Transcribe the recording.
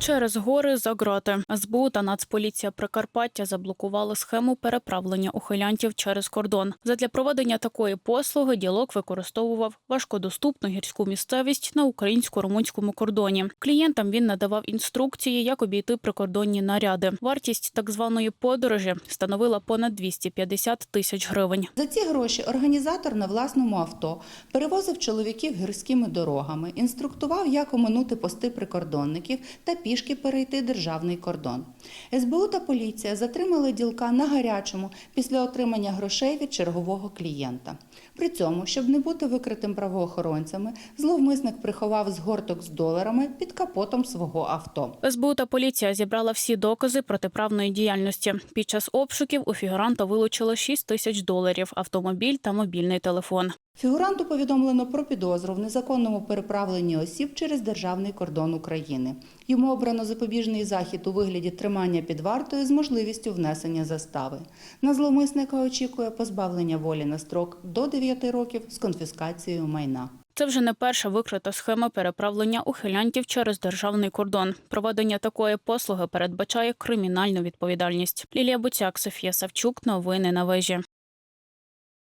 Через гори за гроти СБУ та Нацполіція Прикарпаття заблокували схему переправлення ухилянтів через кордон. Задля проведення такої послуги діалог використовував важкодоступну гірську місцевість на українсько-румунському кордоні. Клієнтам він надавав інструкції, як обійти прикордонні наряди. Вартість так званої подорожі становила понад 250 тисяч гривень. За ці гроші організатор на власному авто перевозив чоловіків гірськими дорогами, інструктував, як оминути пости прикордонників та пішки перейти державний кордон. СБУ та поліція затримали ділка на гарячому після отримання грошей від чергового клієнта. При цьому, щоб не бути викритим правоохоронцями, зловмисник приховав згорток з доларами під капотом свого авто. СБУ та поліція зібрала всі докази протиправної діяльності. Під час обшуків у фігуранта вилучили 6 тисяч доларів, автомобіль та мобільний телефон. Фігуранту повідомлено про підозру в незаконному переправленні осіб через державний кордон України. Йому обрано запобіжний захід у вигляді тримання під вартою з можливістю внесення застави. На зловмисника очікує позбавлення волі на строк до 9 років з конфіскацією майна. Це вже не перша викрита схема переправлення ухилянтів через державний кордон. Проведення такої послуги передбачає кримінальну відповідальність. Лілія Буцяк, Софія Савчук. Новини на вежі.